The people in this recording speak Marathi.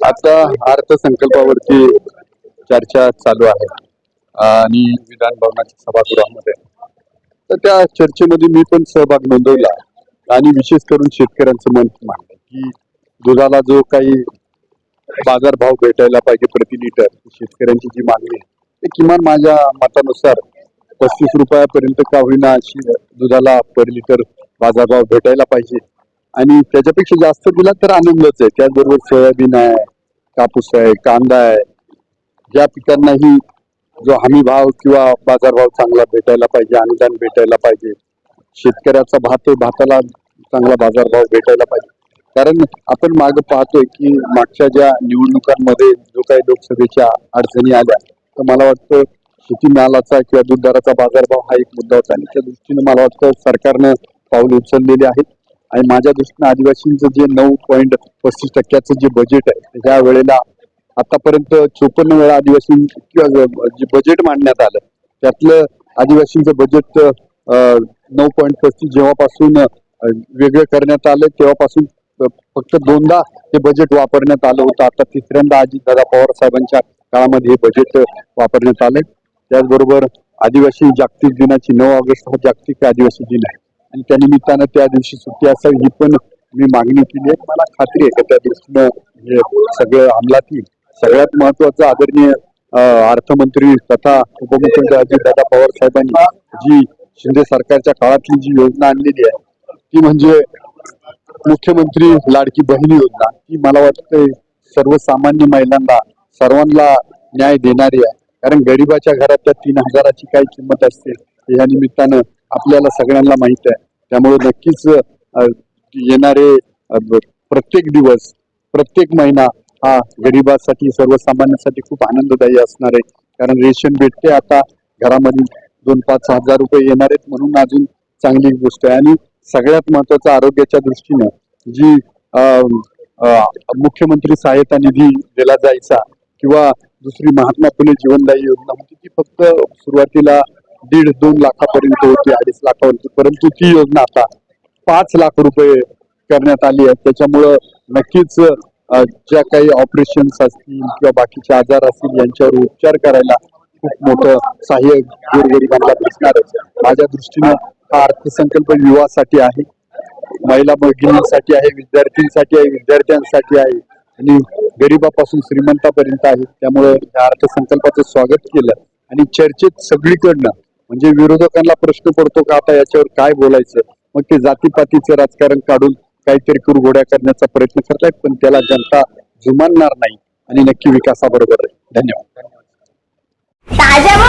आता अर्थसंकल्पावरती चर्चा चालू आहे. आणि विधान भवनाच्या सभागृहामध्ये. तर त्या चर्चेमध्ये मी पण सहभाग नोंदवला. आणि विशेष करून शेतकऱ्यांचं मत मांडलं की दुधाला जो काही बाजारभाव भेटायला पाहिजे प्रति लिटर शेतकऱ्यांची जी मागणी आहे ते किमान माझ्या मतानुसार पस्तीस रुपयापर्यंत का होईना अशी दुधाला पर लिटर बाजारभाव भेटायला पाहिजे. आणि त्याच्यापेक्षा जास्त दिला तर आनंदच आहे. त्याचबरोबर सोयाबीन आहे कापूस आहे कांदा आहे. ज्या पिकांनाही जो हमी भाव किंवा बाजारभाव चांगला भेटायला पाहिजे अनुदान भेटायला पाहिजे शेतकऱ्याचा भात भाताला चांगला बाजारभाव भेटायला पाहिजे. कारण आपण माग पाहतोय की मागच्या ज्या निवडणुकांमध्ये जो काही लोकसभेच्या अडचणी आल्या तर मला वाटतं शेती मालाचा किंवा दूध दराचा बाजारभाव हा एक मुद्दा होता आणि त्या दृष्टीने मला वाटतं सरकारनं पाऊल उचललेले आहेत. आणि माझ्या दृष्टीने आदिवासींचं जे नऊ पॉईंट पस्तीस टक्क्याचं जे बजेट आहे त्या वेळेला आतापर्यंत चोपन्न वेळा आदिवासी किंवा जे बजेट मांडण्यात आलं त्यातलं आदिवासींचं बजेट नऊ पॉईंट पस्तीस जेव्हापासून वेगळं करण्यात आलं तेव्हापासून फक्त दोनदा हे बजेट वापरण्यात आलं होतं. आता तिसऱ्यांदा अजितदादा पवार साहेबांच्या काळामध्ये हे बजेट वापरण्यात आलं त्याचबरोबर आदिवासी जागतिक दिनाची नऊ ऑगस्ट हा जागतिक आदिवासी दिन आहे. आणि त्या निमित्तानं त्या दिवशी सुट्टी असावी ही पण मी मागणी केली आहे. मला खात्री आहे का त्या दृष्टीनं हे सगळं अंमलात येईल सगळ्यात महत्वाचं आदरणीय अर्थमंत्री तथा उपमुख्यमंत्री अजितदादा पवार साहेबांनी जी शिंदे सरकारच्या काळातली जी योजना आणलेली आहे ती म्हणजे मुख्यमंत्री लाडकी बहीण योजना. ती मला वाटतंय सर्वसामान्य महिलांना सर्वांना न्याय देणारी आहे. कारण गरिबाच्या घरात त्या तीन हजाराची काय किंमत असते या निमित्तानं आपल्याला सगळ्यांना माहीत आहे. त्यामुळे नक्कीच येणारे प्रत्येक दिवस प्रत्येक महिना हा गरिबासाठी सर्वसामान्यांसाठी खूप आनंददायी असणार आहे. कारण रेशन भेटते आता घरामध्ये दोन पाच हजार रुपये येणार आहेत म्हणून अजून चांगली गोष्ट आहे. आणि सगळ्यात महत्वाचं आरोग्याच्या दृष्टीनं जी मुख्यमंत्री सहायता निधी दिला जायचा किंवा दुसरी महात्मा फुले जीवनदायी योजना होती ती फक्त सुरुवातीला दीड दोन लाखापर्यंत होती अडीच लाखावरती. परंतु ती योजना आता पाच लाख रुपये करण्यात आली आहे. त्याच्यामुळं नक्कीच ज्या काही ऑपरेशन्स असतील किंवा बाकीचे आजार असतील यांच्यावर उपचार करायला खूप मोठं सहाय्य गोरगरिबांना दिसणारच माझ्या दृष्टीनं हा अर्थसंकल्प युवासाठी आहे महिला भगिनींसाठी आहे विद्यार्थ्यांसाठी आहे विद्यार्थ्यांसाठी आहे. आणि गरिबापासून श्रीमंतापर्यंत आहे. त्यामुळे या अर्थसंकल्पाचं स्वागत केलं. आणि चर्चेत सगळीकडनं म्हणजे विरोधकांना प्रश्न पडतो का आता याच्यावर काय बोलायचं? मग ते जातीपातीचं राजकारण काढून काहीतरी कुरघोड्या करण्याचा प्रयत्न करतायत पण त्याला जनता जुमानणार नाही आणि नक्की विकासाबरोबर आहे धन्यवाद. ताज्या व